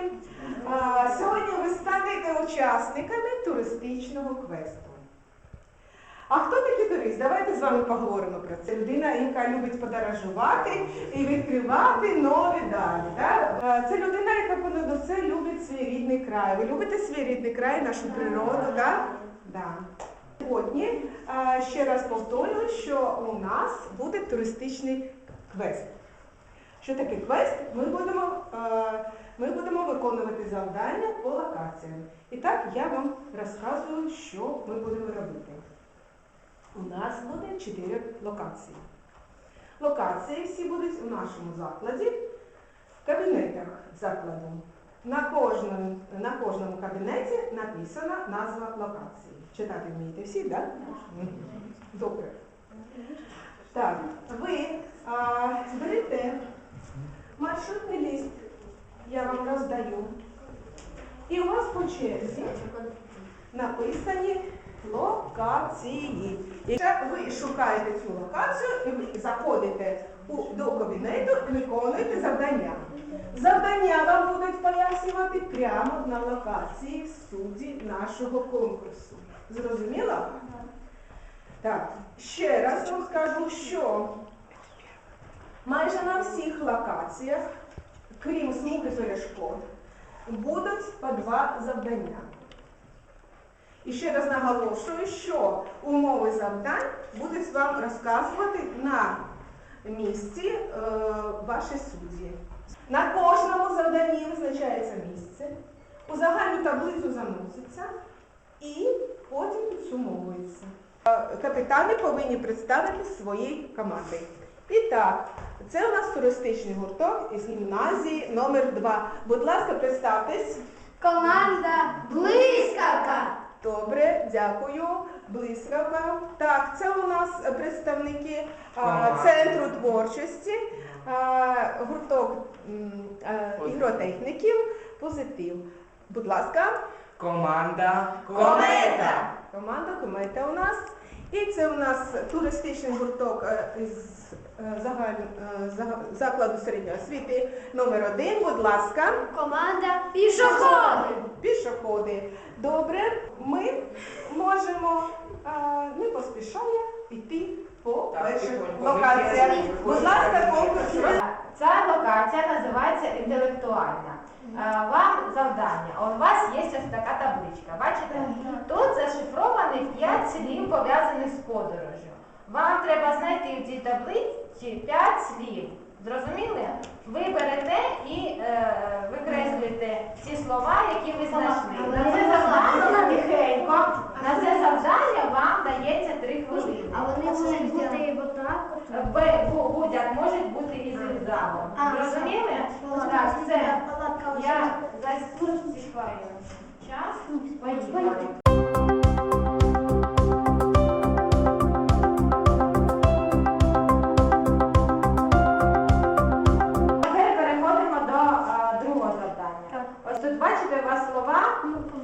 дітки. А, Сьогодні ви станете учасниками туристичного квесту. А хто такий турист? Давайте з вами поговоримо про це. Людина, яка любить подорожувати і відкривати нові далі. Це людина, яка понад усе любить свій рідний край. Ви любите свій рідний край, нашу природу, так? Да. Сьогодні ще раз повторюю, що у нас буде туристичний квест. Що таке квест? Ми будемо, ми будемо виконувати завдання по локаціям. І так я вам розказую, що ми будемо робити. У нас буде чотири локації. Локації всі будуть у нашому закладі, в кабінетах закладу. На кожному, на кожному кабінеті написана назва локації. Читати вмієте всі, так? Добре. Так, ви а, берете маршрутний лист, я вам роздаю. І у вас по черзі написані локації. Якщо ви шукаєте цю локацію і ви заходите до кабінету і виконуєте завдання. Завдання вам будуть пояснювати прямо на локації судді нашого конкурсу. Зрозуміло? Так, ще раз вам скажу, що майже на всіх локаціях, крім смуги перешкод, будуть по два завдання. І ще раз наголошую, що умови завдань будуть вам розказувати на місці е, ваші судді. На кожному завданні визначається місце, у загальну таблицю заноситься і потім підсумовується. Е, Капітани повинні представити свої команди. І так, це у нас туристичний гурток із гімназії номер 2 Будь ласка, представтесь. Команда Блискавка. Добре, дякую. Блискавка. Так, це у нас представники а, центру творчості, а, гурток а, ігротехніків, позитив. Будь ласка, Команда комета. Команда комета у нас. І це у нас туристичний гурток е, із е, загаль- е, закладу середньої освіти номер один. Будь ласка. Команда Пішоходи. Пішоходи. Добре, ми можемо не поспішає йти по перших локаціях. Будь ласка, конкурс. Ця локація називається інтелектуальна. Е, Вам завдання. У вас є ось така табличка. Бачите? Тут зашифровані 5 слів пов'язаних з подорожю. Вам треба знайти в цій таблиці 5 слів. Зрозуміли? Ви берете і е, викреслюєте ці слова, які ви знайшли. На це завдання тихенько. На це завдання вам дається 3 хвилини. А вони можуть бути отак. от. Б- бу- будь-як можуть бути і зигзагом. А, Зрозуміли? Так, все. Я засікаю час. Поїхали.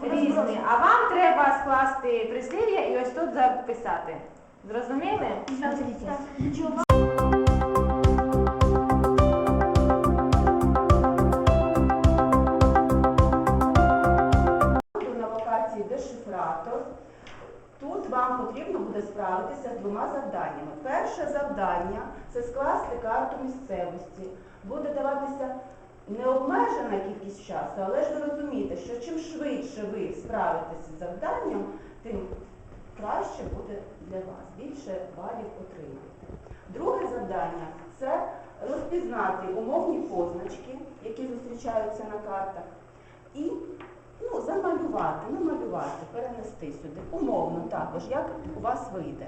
Різні, а вам треба скласти прислів'я і ось тут записати. Зрозуміли? На локації дешифратор. Тут вам потрібно буде справитися з двома завданнями. Перше завдання це скласти карту місцевості. Буде даватися необмежена кількість часу, але ж ви розумієте, що чим швидше ви справитеся з завданням, тим краще буде для вас. Більше балів отримаєте. Друге завдання це розпізнати умовні позначки, які зустрічаються на картах, і ну, замалювати, намалювати, перенести сюди. Умовно також, як у вас вийде.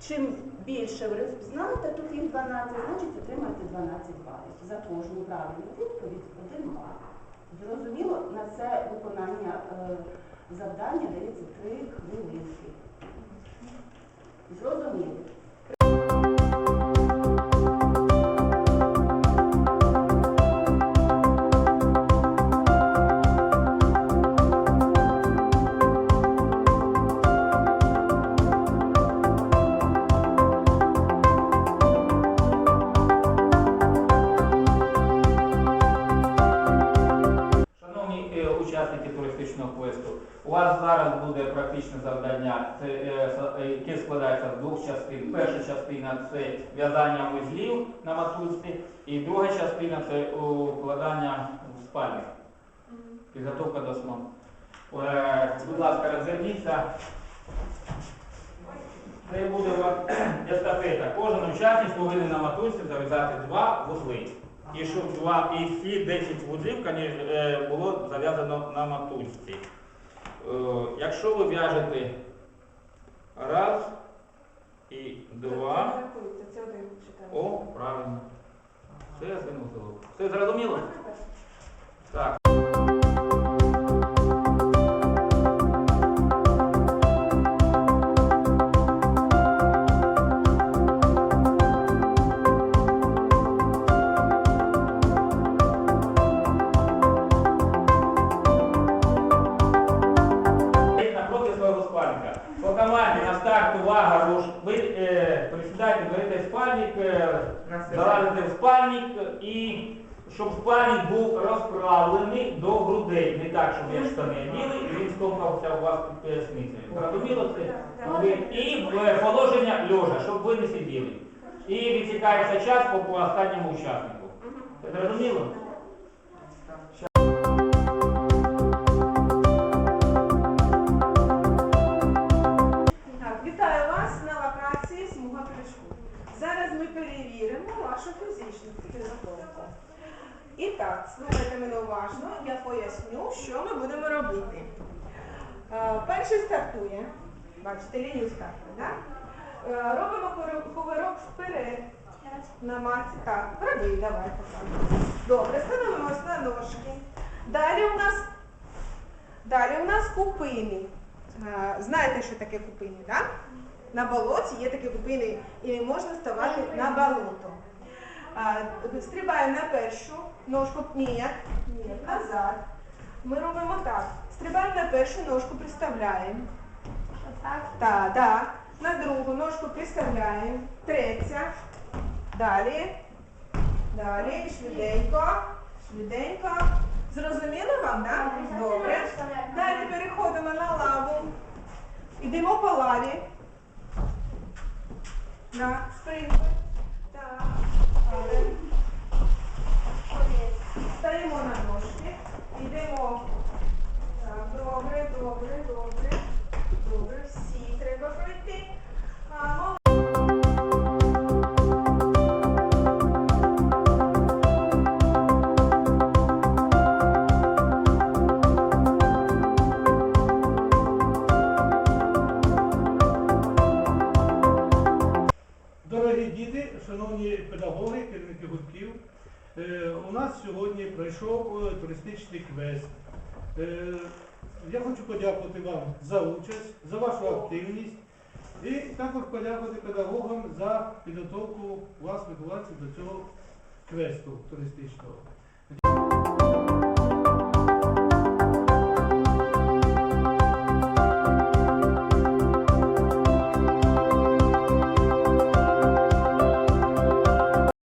Чим більше ви знаєте, тут їх 12, значить отримаєте 12 балів. За кожну правильну відповідь 1 бал. Зрозуміло, на це виконання е, завдання дається 3 хвилинки. Зрозуміло. У вас зараз буде практичне завдання, це, е, е, яке складається з двох частин. Перша частина це в'язання вузлів на матульці, і друга частина це укладання в спальник. Підготовка до сну. Е, Будь ласка, розверніться. Це буде естафета. Кожен учасник повинен на матульці зав'язати два вузли. І щоб два, і всі 10 вузлів було зав'язано на матульці. Е, Якщо ви в'яжете раз і два, Це один о, правильно. Це один узелок. Все зрозуміло? Так. Спальник, е, в спальник і щоб спальник був розправлений до грудей. Не так, щоб як штани оділи, і він стомкався у вас під поясницею. Зрозуміло це? І в е, положення льожа, щоб ви не сиділи. І відсікається час по, останньому учаснику. Зрозуміло? Поясню, що ми будемо робити. Е, Перший стартує. Бачите, лінію старту, так? Е, Робимо кори- вперед на масі. Так, правий, давай покажемо. Добре, становимося на ножки. Далі у нас Далі у нас купини. Е, Знаєте, що таке купини, так? На болоті є такі купини і можна ставати на болото. Стрибаємо на першу ножку. Ні, ні, назад. Ми робимо так. Стрибаємо на першу ножку, приставляємо. Так. Так, так. На другу ножку приставляємо. Третя. Далі. Далі. Швиденько. Швиденько. Зрозуміло вам, так? Добре. Далі переходимо на лаву. Йдемо по лаві. На спринтер. Так. Стаємо на ножки. Йдемо. Так, добре, добре, добре. Добре, всі треба пройти. А, Дорогі діти, шановні педагоги, керівники гуртків, у нас сьогодні пройшов е, туристичний квест. Е, Я хочу подякувати вам за участь, за вашу активність і також подякувати педагогам за підготовку вас, вихованців, до цього квесту туристичного.